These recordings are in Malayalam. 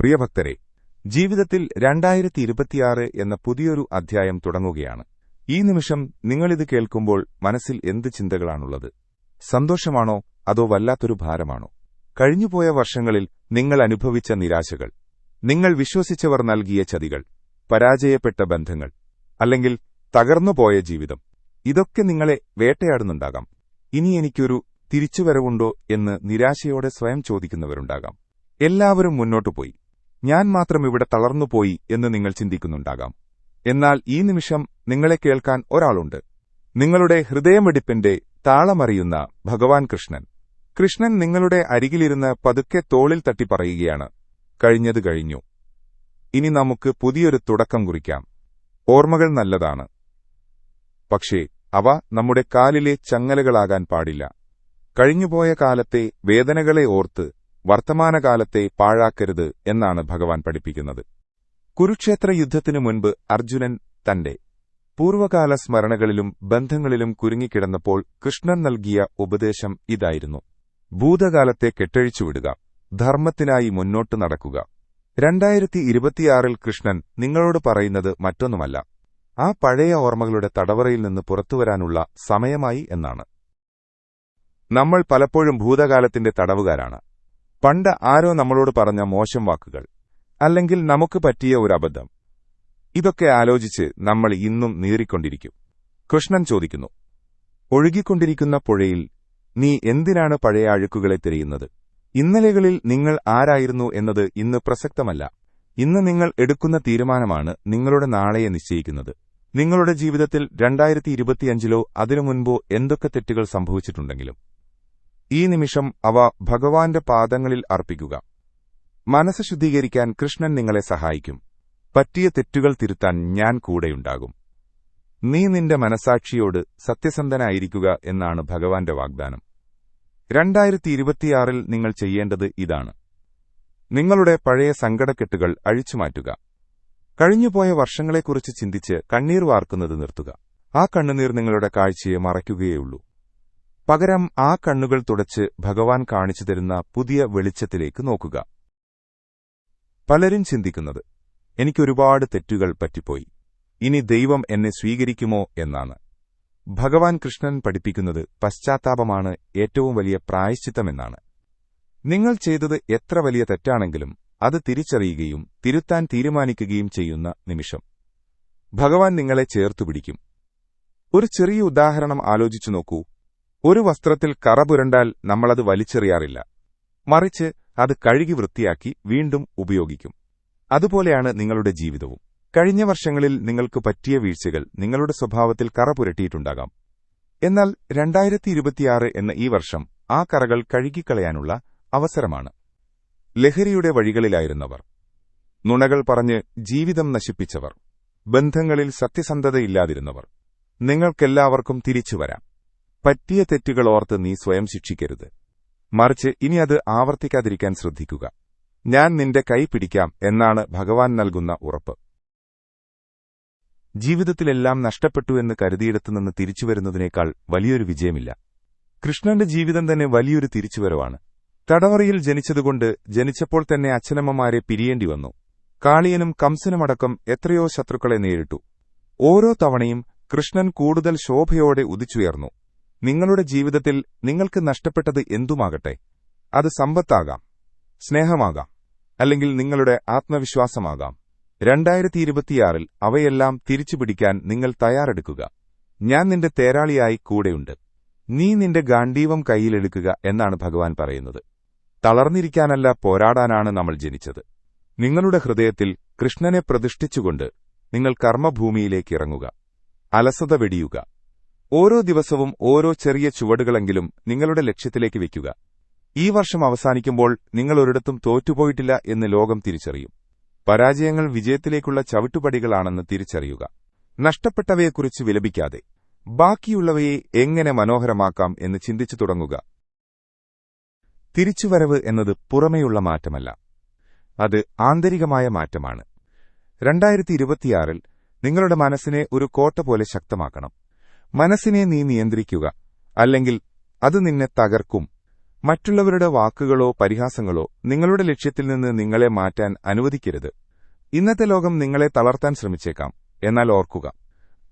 പ്രിയഭക്തരെ ജീവിതത്തിൽ രണ്ടായിരത്തി ഇരുപത്തിയാറ് എന്ന പുതിയൊരു അധ്യായം തുടങ്ങുകയാണ്. ഈ നിമിഷം നിങ്ങളിത് കേൾക്കുമ്പോൾ മനസ്സിൽ എന്ത് ചിന്തകളാണുള്ളത്? സന്തോഷമാണോ അതോ വല്ലാത്തൊരു ഭാരമാണോ? കഴിഞ്ഞുപോയ വർഷങ്ങളിൽ നിങ്ങൾ അനുഭവിച്ച നിരാശകൾ നിങ്ങൾ വിശ്വസിച്ചവർ നൽകിയ ചതികൾ പരാജയപ്പെട്ട ബന്ധങ്ങൾ അല്ലെങ്കിൽ തകർന്നുപോയ ജീവിതം ഇതൊക്കെ നിങ്ങളെ വേട്ടയാടുന്നുണ്ടാകാം. ഇനി എനിക്കൊരു തിരിച്ചുവരവുണ്ടോ എന്ന് നിരാശയോടെ സ്വയം ചോദിക്കുന്നവരുണ്ടാകാം. എല്ലാവരും മുന്നോട്ടു പോയി ഞാൻ മാത്രം ഇവിടെ തളർന്നുപോയി എന്ന് നിങ്ങൾ ചിന്തിക്കുന്നുണ്ടാകാം. എന്നാൽ ഈ നിമിഷം നിങ്ങളെ കേൾക്കാൻ ഒരാളുണ്ട്. നിങ്ങളുടെ ഹൃദയമെടുപ്പിന്റെ താളമറിയുന്ന ഭഗവാൻ കൃഷ്ണൻ. കൃഷ്ണൻ നിങ്ങളുടെ അരികിലിരുന്ന് പതുക്കെ തോളിൽ തട്ടി പറയുകയാണ് കഴിഞ്ഞത് കഴിഞ്ഞു. ഇനി നമുക്ക് പുതിയൊരു തുടക്കം കുറിക്കാം. ഓർമ്മകൾ നല്ലതാണ്. പക്ഷേ അവ നമ്മുടെ കാലിലെ ചങ്ങലകളാകാൻ പാടില്ല. കഴിഞ്ഞുപോയ കാലത്തെ വേദനകളെ ഓർത്ത് വർത്തമാനകാലത്തെ പാഴാക്കരുത് എന്നാണ് ഭഗവാൻ പഠിപ്പിക്കുന്നത്. കുരുക്ഷേത്ര യുദ്ധത്തിനു മുൻപ് അർജുനൻ തന്റെ പൂർവകാല സ്മരണകളിലും ബന്ധങ്ങളിലും കുരുങ്ങിക്കിടന്നപ്പോൾ കൃഷ്ണൻ നൽകിയ ഉപദേശം ഇതായിരുന്നു. ഭൂതകാലത്തെ കെട്ടഴിച്ചുവിടുക. ധർമ്മത്തിനായി മുന്നോട്ടു നടക്കുക. രണ്ടായിരത്തി ഇരുപത്തിയാറിൽ കൃഷ്ണൻ നിങ്ങളോട് പറയുന്നത് മറ്റൊന്നുമല്ല. ആ പഴയ ഓർമ്മകളുടെ തടവറയിൽ നിന്ന് പുറത്തുവരാനുള്ള സമയമായി എന്നാണ്. നമ്മൾ പലപ്പോഴും ഭൂതകാലത്തിന്റെ തടവുകാരാണ്. പണ്ട് ആരോ നമ്മളോട് പറഞ്ഞ മോശം വാക്കുകൾ അല്ലെങ്കിൽ നമുക്ക് പറ്റിയ ഒരു അബദ്ധം. ഇതൊക്കെ ആലോചിച്ച് നമ്മൾ ഇന്നും നീറിക്കൊണ്ടിരിക്കും. കൃഷ്ണൻ ചോദിക്കുന്നു ഒഴുകിക്കൊണ്ടിരിക്കുന്ന പുഴയിൽ നീ എന്തിനാണ് പഴയ അഴുക്കുകളെ തിരയുന്നത് ഇന്നലെകളിൽ നിങ്ങൾ ആരായിരുന്നു എന്നത് ഇന്ന് പ്രസക്തമല്ല. ഇന്ന് നിങ്ങൾ എടുക്കുന്ന തീരുമാനമാണ് നിങ്ങളുടെ നാളെയെ നിശ്ചയിക്കുന്നത്. നിങ്ങളുടെ ജീവിതത്തിൽ രണ്ടായിരത്തി ഇരുപത്തിയഞ്ചിലോ അതിനു മുൻപോ എന്തൊക്കെ തെറ്റുകൾ സംഭവിച്ചിട്ടുണ്ടെങ്കിലും ഈ നിമിഷം അവ ഭഗവാന്റെ പാദങ്ങളിൽ അർപ്പിക്കുക. മനസ്സ് ശുദ്ധീകരിക്കാൻ കൃഷ്ണൻ നിങ്ങളെ സഹായിക്കും. പറ്റിയ തെറ്റുകൾ തിരുത്താൻ ഞാൻ കൂടെയുണ്ടാകും. നീ നിന്റെ മനസാക്ഷിയോട് സത്യസന്ധനായിരിക്കുക എന്നാണ് ഭഗവാന്റെ വാഗ്ദാനം. രണ്ടായിരത്തി ഇരുപത്തിയാറിൽ നിങ്ങൾ ചെയ്യേണ്ടത് ഇതാണ്. നിങ്ങളുടെ പഴയ സങ്കടക്കെട്ടുകൾ അഴിച്ചുമാറ്റുക. കഴിഞ്ഞുപോയ വർഷങ്ങളെക്കുറിച്ച് ചിന്തിച്ച് കണ്ണീർ വാർക്കുന്നത് നിർത്തുക. ആ കണ്ണുനീർ നിങ്ങളുടെ കാഴ്ചയെ മറയ്ക്കുകയുള്ളൂ പകരം ആ കണ്ണുകൾ തുടച്ച് ഭഗവാൻ കാണിച്ചു തരുന്ന പുതിയ വെളിച്ചത്തിലേക്ക് നോക്കുക. പലരും ചിന്തിക്കുന്നത് എനിക്കൊരുപാട് തെറ്റുകൾ പറ്റിപ്പോയി. ഇനി ദൈവം എന്നെ സ്വീകരിക്കുമോ എന്നാണ്. ഭഗവാൻ കൃഷ്ണൻ പഠിപ്പിക്കുന്നത് പശ്ചാത്താപമാണ് ഏറ്റവും വലിയ പ്രായശ്ചിത്തമെന്നാണ്. നിങ്ങൾ ചെയ്തത് എത്ര വലിയ തെറ്റാണെങ്കിലും അത് തിരിച്ചറിയുകയും തിരുത്താൻ തീരുമാനിക്കുകയും ചെയ്യുന്ന നിമിഷം. ഭഗവാൻ നിങ്ങളെ ചേർത്തുപിടിക്കും ഒരു ചെറിയ ഉദാഹരണം ആലോചിച്ചു നോക്കൂ. ഒരു വസ്ത്രത്തിൽ കറ പുരണ്ടാൽ നമ്മളത് വലിച്ചെറിയാറില്ല. മറിച്ച് അത് കഴുകി വൃത്തിയാക്കി വീണ്ടും ഉപയോഗിക്കും. അതുപോലെയാണ് നിങ്ങളുടെ ജീവിതവും. കഴിഞ്ഞ വർഷങ്ങളിൽ നിങ്ങൾക്ക് പറ്റിയ വീഴ്ചകൾ നിങ്ങളുടെ സ്വഭാവത്തിൽ കറ പുരട്ടിയിട്ടുണ്ടാകാം എന്നാൽ രണ്ടായിരത്തി ഇരുപത്തിയാറ് എന്ന ഈ വർഷം ആ കറകൾ കഴുകിക്കളയാനുള്ള അവസരമാണ്. ലഹരിയുടെ വഴികളിലായിരുന്നവർ. നുണകൾ പറഞ്ഞ് ജീവിതം നശിപ്പിച്ചവർ. ബന്ധങ്ങളിൽ സത്യസന്ധതയില്ലാതിരുന്നവർ. നിങ്ങൾക്കെല്ലാവർക്കും തിരിച്ചുവരാം. പറ്റിയ തെറ്റുകൾ ഓർത്ത് നീ സ്വയം ശിക്ഷിക്കരുത്. മറിച്ച് ഇനി അത് ആവർത്തിക്കാതിരിക്കാൻ ശ്രദ്ധിക്കുക. ഞാൻ നിന്റെ കൈ പിടിക്കാം എന്നാണ് ഭഗവാൻ നൽകുന്ന ഉറപ്പ്. ജീവിതത്തിലെല്ലാം നഷ്ടപ്പെട്ടു എന്ന് കരുതിയിടത്തുനിന്ന് തിരിച്ചുവരുന്നതിനേക്കാൾ വലിയൊരു വിജയമില്ല. കൃഷ്ണന്റെ ജീവിതം തന്നെ വലിയൊരു തിരിച്ചുവരവാണ്. തടവറയിൽ ജനിച്ചതുകൊണ്ട് ജനിച്ചപ്പോൾ തന്നെ അച്ഛനമ്മമാരെ പിരിയേണ്ടി വന്നു. കാളിയനും കംസനുമടക്കം എത്രയോ ശത്രുക്കളെ നേരിട്ടു. ഓരോ തവണയും കൃഷ്ണൻ കൂടുതൽ ശോഭയോടെ ഉദിച്ചുയർന്നു. നിങ്ങളുടെ ജീവിതത്തിൽ നിങ്ങൾക്ക് നഷ്ടപ്പെട്ടത് എന്തുമാകട്ടെ? അത് സമ്പത്താകാം സ്നേഹമാകാം അല്ലെങ്കിൽ നിങ്ങളുടെ ആത്മവിശ്വാസമാകാം. രണ്ടായിരത്തി ഇരുപത്തിയാറിൽ അവയെല്ലാം തിരിച്ചുപിടിക്കാൻ നിങ്ങൾ തയ്യാറെടുക്കുക. ഞാൻ നിന്റെ തേരാളിയായി കൂടെയുണ്ട്. നീ നിന്റെ ഗാന്ഡീവം കൈയിലെടുക്കുക എന്നാണ് ഭഗവാൻ പറയുന്നത്. തളർന്നിരിക്കാനല്ല പോരാടാനാണ് നമ്മൾ ജനിച്ചത്. നിങ്ങളുടെ ഹൃദയത്തിൽ കൃഷ്ണനെ പ്രതിഷ്ഠിച്ചുകൊണ്ട് നിങ്ങൾ കർമ്മഭൂമിയിലേക്ക് ഇറങ്ങുക. അലസത വെടിയുക. ഓരോ ദിവസവും ഓരോ ചെറിയ ചുവടുകളെങ്കിലും നിങ്ങളുടെ ലക്ഷ്യത്തിലേക്ക് വയ്ക്കുക. ഈ വർഷം അവസാനിക്കുമ്പോൾ നിങ്ങൾ ഒരിടത്തും തോറ്റുപോയിട്ടില്ല എന്ന് ലോകം തിരിച്ചറിയും. പരാജയങ്ങൾ വിജയത്തിലേക്കുള്ള ചവിട്ടുപടികളാണെന്ന് തിരിച്ചറിയുക. നഷ്ടപ്പെട്ടവയെക്കുറിച്ച് വിലപിക്കാതെ. ബാക്കിയുള്ളവയെ എങ്ങനെ മനോഹരമാക്കാം എന്ന് ചിന്തിച്ചു തുടങ്ങുക. തിരിച്ചുവരവ് എന്നത് പുറമേയുള്ള മാറ്റമല്ല. അത് ആന്തരികമായ മാറ്റമാണ്. രണ്ടായിരത്തി ഇരുപത്തിയാറിൽ നിങ്ങളുടെ മനസ്സിനെ ഒരു കോട്ട പോലെ ശക്തമാക്കണം. മനസ്സിനെ നീ നിയന്ത്രിക്കുക. അല്ലെങ്കിൽ അത് നിന്നെ തകർക്കും. മറ്റുള്ളവരുടെ വാക്കുകളോ പരിഹാസങ്ങളോ നിങ്ങളുടെ ലക്ഷ്യത്തിൽ നിന്ന് നിങ്ങളെ മാറ്റാൻ അനുവദിക്കരുത്. ഇന്നത്തെ ലോകം നിങ്ങളെ തളർത്താൻ ശ്രമിച്ചേക്കാം. എന്നാൽ ഓർക്കുക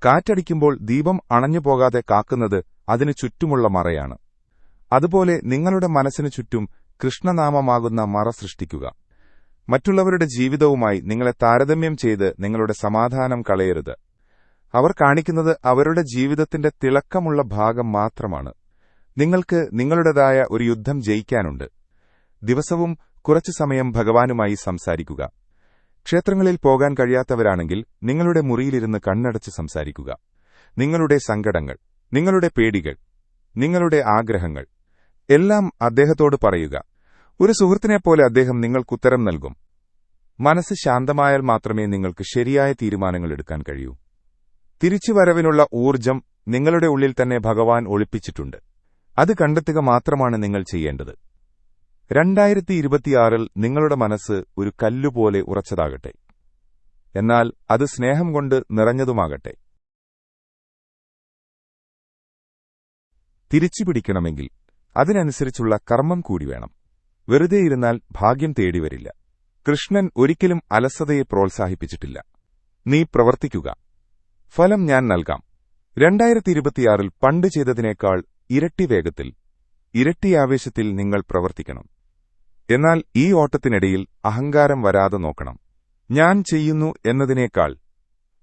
കാറ്റടിക്കുമ്പോൾ ദീപം അണഞ്ഞു പോകാതെ കാക്കുന്നത് അതിനു ചുറ്റുമുള്ള മറയാണ്. അതുപോലെ നിങ്ങളുടെ മനസ്സിനു ചുറ്റും കൃഷ്ണനാമമാകുന്ന മറ സൃഷ്ടിക്കുക. മറ്റുള്ളവരുടെ ജീവിതവുമായി നിങ്ങളെ താരതമ്യം ചെയ്ത് നിങ്ങളുടെ സമാധാനം കളയരുത്. അവർ കാണിക്കുന്നത് അവരുടെ ജീവിതത്തിന്റെ തിളക്കമുള്ള ഭാഗം മാത്രമാണ്. നിങ്ങൾക്ക് നിങ്ങളുടേതായ ഒരു യുദ്ധം ജയിക്കാനുണ്ട്. ദിവസവും കുറച്ചു സമയം ഭഗവാനുമായി സംസാരിക്കുക. ക്ഷേത്രങ്ങളിൽ പോകാൻ കഴിയാത്തവരാണെങ്കിൽ നിങ്ങളുടെ മുറിയിലിരുന്ന് കണ്ണടച്ച് സംസാരിക്കുക. നിങ്ങളുടെ സങ്കടങ്ങൾ നിങ്ങളുടെ പേടികൾ നിങ്ങളുടെ ആഗ്രഹങ്ങൾ എല്ലാം അദ്ദേഹത്തോട് പറയുക. ഒരു സുഹൃത്തിനെപ്പോലെ അദ്ദേഹം നിങ്ങൾക്കുത്തരം നൽകും. മനസ്സ് ശാന്തമായാൽ മാത്രമേ നിങ്ങൾക്ക് ശരിയായ തീരുമാനങ്ങൾ എടുക്കാൻ കഴിയൂ. തിരിച്ചുവരവിനുള്ള ഊർജം നിങ്ങളുടെ ഉള്ളിൽ തന്നെ ഭഗവാൻ ഒളിപ്പിച്ചിട്ടുണ്ട്. അത് കണ്ടെത്തുക മാത്രമാണ് നിങ്ങൾ ചെയ്യേണ്ടത്. രണ്ടായിരത്തി ഇരുപത്തിയാറിൽ നിങ്ങളുടെ മനസ്സ് ഒരു കല്ലുപോലെ ഉറച്ചതാകട്ടെ. എന്നാൽ അത് സ്നേഹം കൊണ്ട് നിറഞ്ഞതുമാകട്ടെ. തിരിച്ചുപിടിക്കണമെങ്കിൽ അതിനനുസരിച്ചുള്ള കർമ്മം കൂടി വേണം. വെറുതെ ഇരുന്നാൽ ഭാഗ്യം തേടിവരില്ല. കൃഷ്ണൻ ഒരിക്കലും അലസതയെ പ്രോത്സാഹിപ്പിച്ചിട്ടില്ല. നീ പ്രവർത്തിക്കുക. ഫലം ഞാൻ നൽകാം. രണ്ടായിരത്തി ഇരുപത്തിയാറിൽ പണ്ട് ചെയ്തതിനേക്കാൾ ഇരട്ടി വേഗത്തിൽ ഇരട്ടി ആവേശത്തിൽ നിങ്ങൾ പ്രവർത്തിക്കണം. എന്നാൽ ഈ ഓട്ടത്തിനിടയിൽ അഹങ്കാരം വരാതെ നോക്കണം. ഞാൻ ചെയ്യുന്നു എന്നതിനേക്കാൾ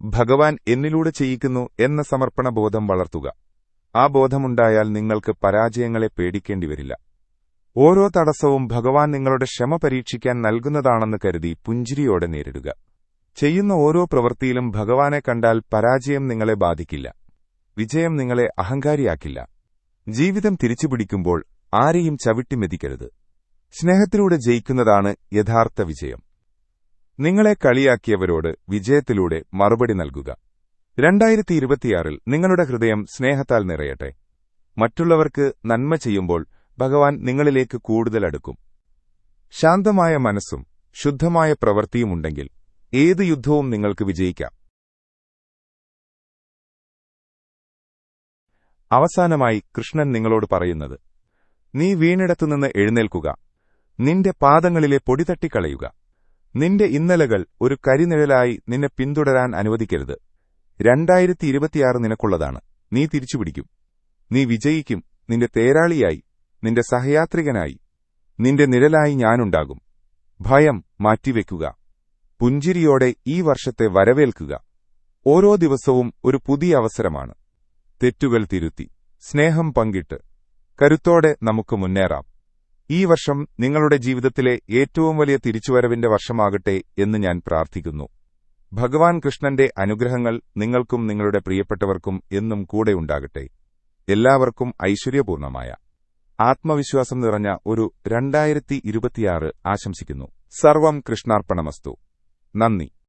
ഭഗവാൻ എന്നിലൂടെ ചെയ്യിക്കുന്നു എന്ന സമർപ്പണ ബോധം വളർത്തുക. ആ ബോധമുണ്ടായാൽ നിങ്ങൾക്ക് പരാജയങ്ങളെ പേടിക്കേണ്ടിവരില്ല ഓരോ തടസ്സവും ഭഗവാൻ നിങ്ങളുടെ ക്ഷമ പരീക്ഷിക്കാൻ നൽകുന്നതാണെന്ന് കരുതി പുഞ്ചിരിയോടെ നേരിടുക. ചെയ്യുന്ന ഓരോ പ്രവൃത്തിയിലും ഭഗവാനെ കണ്ടാൽ പരാജയം നിങ്ങളെ ബാധിക്കില്ല. വിജയം നിങ്ങളെ അഹങ്കാരിയാക്കില്ല. ജീവിതം തിരിച്ചുപിടിക്കുമ്പോൾ ആരെയും ചവിട്ടിമെതിക്കരുത് സ്നേഹത്തിലൂടെ ജയിക്കുന്നതാണ് യഥാർത്ഥ വിജയം. നിങ്ങളെ കളിയാക്കിയവരോട് വിജയത്തിലൂടെ മറുപടി നൽകുക. രണ്ടായിരത്തി ഇരുപത്തിയാറിൽ നിങ്ങളുടെ ഹൃദയം സ്നേഹത്താൽ നിറയട്ടെ. മറ്റുള്ളവർക്ക് നന്മ ചെയ്യുമ്പോൾ ഭഗവാൻ നിങ്ങളിലേക്ക് കൂടുതൽ അടുക്കും. ശാന്തമായ മനസ്സും ശുദ്ധമായ പ്രവൃത്തിയുമുണ്ടെങ്കിൽ ഏത് യുദ്ധവും നിങ്ങൾക്ക് വിജയിക്കാം. അവസാനമായി കൃഷ്ണൻ നിങ്ങളോട് പറയുന്നത് നീ വീണിടത്തുനിന്ന് എഴുന്നേൽക്കുക. നിന്റെ പാദങ്ങളിലെ പൊടി തട്ടിക്കളയുക. നിന്റെ ഇന്നലകൾ ഒരു കരിനിഴലായി നിന്നെ പിന്തുടരാൻ അനുവദിക്കരുത്. രണ്ടായിരത്തി ഇരുപത്തിയാറ് നിനക്കുള്ളതാണ്. നീ തിരിച്ചുപിടിക്കും. നീ വിജയിക്കും. നിന്റെ തേരാളിയായി. നിന്റെ സഹയാത്രികനായി. നിന്റെ നിഴലായി ഞാനുണ്ടാകും. ഭയം മാറ്റിവെക്കുക. പുഞ്ചിരിയോടെ ഈ വർഷത്തെ വരവേൽക്കുക. ഓരോ ദിവസവും ഒരു പുതിയ അവസരമാണ്. തെറ്റുകൾ തിരുത്തി. സ്നേഹം പങ്കിട്ട്. കരുത്തോടെ നമുക്ക് മുന്നേറാം. ഈ വർഷം നിങ്ങളുടെ ജീവിതത്തിലെ ഏറ്റവും വലിയ തിരിച്ചുവരവിന്റെ വർഷമാകട്ടെ എന്ന് ഞാൻ പ്രാർത്ഥിക്കുന്നു. ഭഗവാൻ കൃഷ്ണന്റെ അനുഗ്രഹങ്ങൾ നിങ്ങൾക്കും നിങ്ങളുടെ പ്രിയപ്പെട്ടവർക്കും എന്നും കൂടെയുണ്ടാകട്ടെ എല്ലാവർക്കും ഐശ്വര്യപൂർണമായ. ആത്മവിശ്വാസം നിറഞ്ഞ ഒരു രണ്ടായിരത്തി ഇരുപത്തിയാറ് ആശംസിക്കുന്നു. സർവം കൃഷ്ണാർപ്പണമസ്തു. നന്ദി